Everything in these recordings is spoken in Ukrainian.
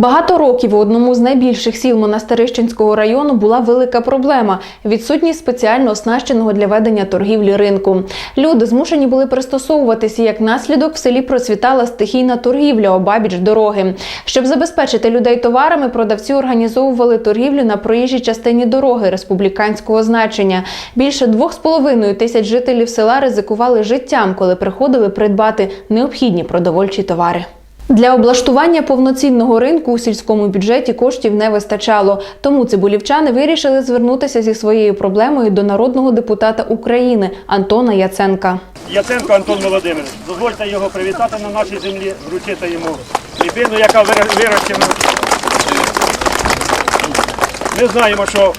Багато років у одному з найбільших сіл Монастирищенського району була велика проблема відсутність спеціально оснащеного для ведення торгівлі ринку. Люди змушені були пристосовуватися. Як наслідок в селі процвітала стихійна торгівля обабіч дороги. Щоб забезпечити людей товарами, продавці організовували торгівлю на проїжджій частині дороги республіканського значення. Більше двох з половиною тисяч жителів села ризикували життям, коли приходили придбати необхідні продовольчі товари. Для облаштування повноцінного ринку у сільському бюджеті коштів не вистачало. Тому цибулівчани вирішили звернутися зі своєю проблемою до народного депутата України Антона Яценка. Яценко Антон Володимирович. Дозвольте його привітати на нашій землі, вручити йому хлібину, яка вирощена. Ми знаємо, що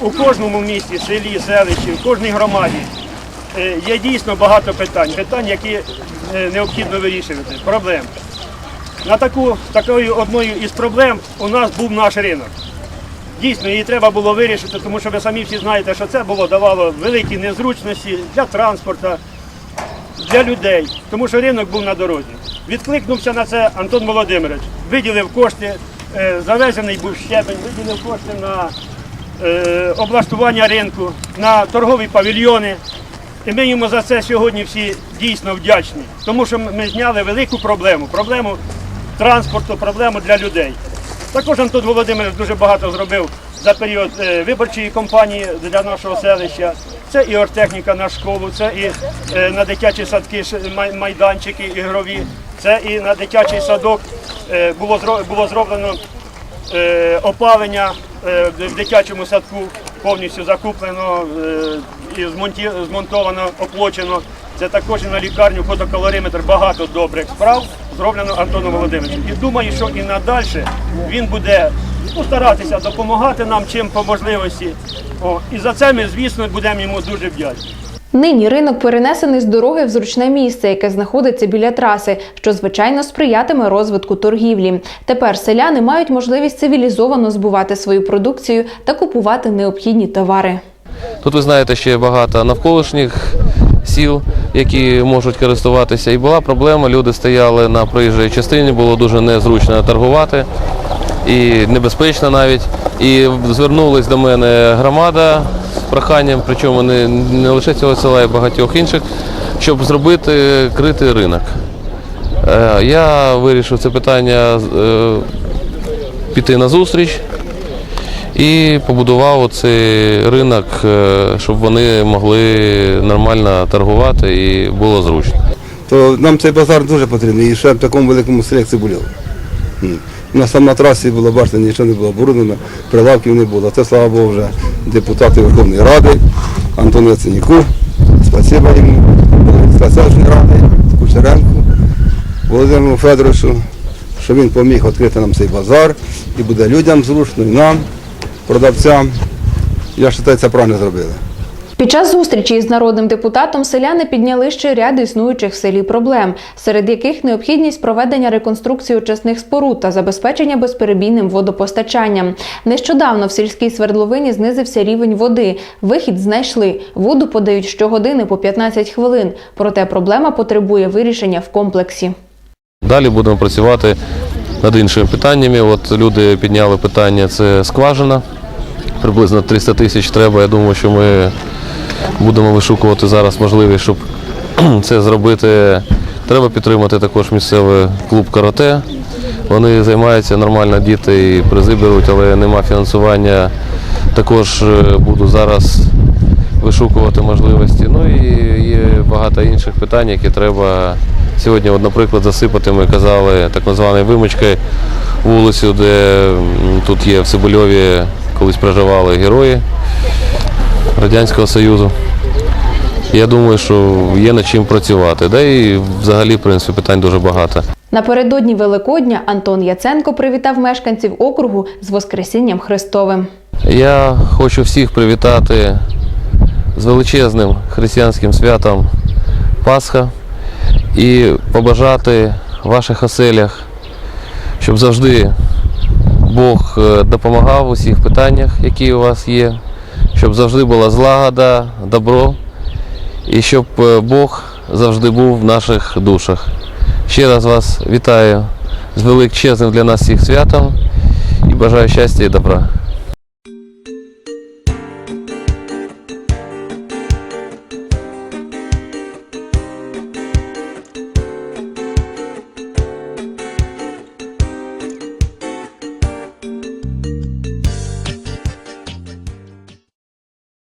у кожному місті, селі, селищі, в кожній громаді е, є дійсно багато питань, питань, які е, необхідно вирішувати, проблем. На таку, такою одною із проблем у нас був наш ринок. Дійсно, її треба було вирішити, тому що ви самі всі знаєте, що це було давало великі незручності для транспорту, для людей, тому що ринок був на дорозі. Відкликнувся на це Антон Володимирович, виділив кошти, е, завезений був щебень, виділив кошти на е, облаштування ринку, на торгові павільйони. І ми йому за це сьогодні всі дійсно вдячні, тому що ми зняли велику проблему, проблему транспорту, проблему для людей. Також Антон Володимирович дуже багато зробив за період е, виборчої кампанії для нашого селища. Це і оргтехніка на школу, це і е, на дитячі садки майданчики ігрові, це і на дитячий садок е, було зроблено опалення в дитячому садку повністю закуплено і змонтовано, оплачено. Це також і на лікарню фотокалориметр, багато добрих справ зроблено Антоном Володимировичем. І думаю, що і надалі він буде ну, старатися допомагати нам чим по можливості. О, і за це ми, звісно, будемо йому дуже вдячні. Нині ринок перенесений з дороги в зручне місце, яке знаходиться біля траси, що звичайно сприятиме розвитку торгівлі. Тепер селяни мають можливість цивілізовано збувати свою продукцію та купувати необхідні товари. Тут ви знаєте ще багато навколишніх сіл, які можуть користуватися. І була проблема, люди стояли на проїжджій частині, було дуже незручно торгувати і небезпечно навіть. І звернулась до мене громада з проханням, причому не, не лише цього села, а й багатьох інших, щоб зробити критий ринок. Е, Я вирішив це питання е, піти на зустріч і побудував оцей ринок, е, щоб вони могли нормально торгувати і було зручно. то нам цей базар дуже потрібний і ще в такому великому селі, як Цибулєво. М. У нас трасі було, бачите, нічого не було оборудовано, прилавків не було. Це, слава Богу, вже депутати Верховної Ради, Антону Яценюку, спасибо йому, селищної ради, Кучеренку, Володимиру Федоровичу, що він поміг відкрити нам цей базар і буде людям зручно, і нам, продавцям. Я вважаю, це правильно зробили. Під час зустрічі із народним депутатом селяни підняли ще ряд існуючих в селі проблем, серед яких необхідність проведення реконструкції очисних споруд та забезпечення безперебійним водопостачанням. Нещодавно в сільській свердловині знизився рівень води. Вихід знайшли. Воду подають щогодини по 15 хвилин. Проте проблема потребує вирішення в комплексі. Далі будемо працювати над іншими питаннями. От люди підняли питання, це скважина. Приблизно 300 тисяч треба. Я думаю, що ми будемо вишукувати зараз можливість, щоб це зробити. Треба підтримати також місцевий клуб карате. Вони займаються нормально, діти і призи беруть, але нема фінансування. Також е, буду зараз вишукувати можливості. Ну і є багато інших питань, які треба сьогодні, от, наприклад, засипати. Ми казали так званою вимочкою вулицю, де тут є в Цибульові, колись проживали герої Радянського Союзу. Я думаю, що є над чим працювати. Да і взагалі, в принципі, питань дуже багато. Напередодні Великодня Антон Яценко привітав мешканців округу з Воскресінням Христовим. Я хочу всіх привітати з величезним християнським святом Пасха і побажати в ваших оселях, щоб завжди Бог е, допомагав у всіх питаннях, які у вас є, щоб завжди була злагода, добро і щоб е, Бог завжди був в наших душах. Ще раз вас вітаю з величезним для нас всіх святом і бажаю щастя і добра.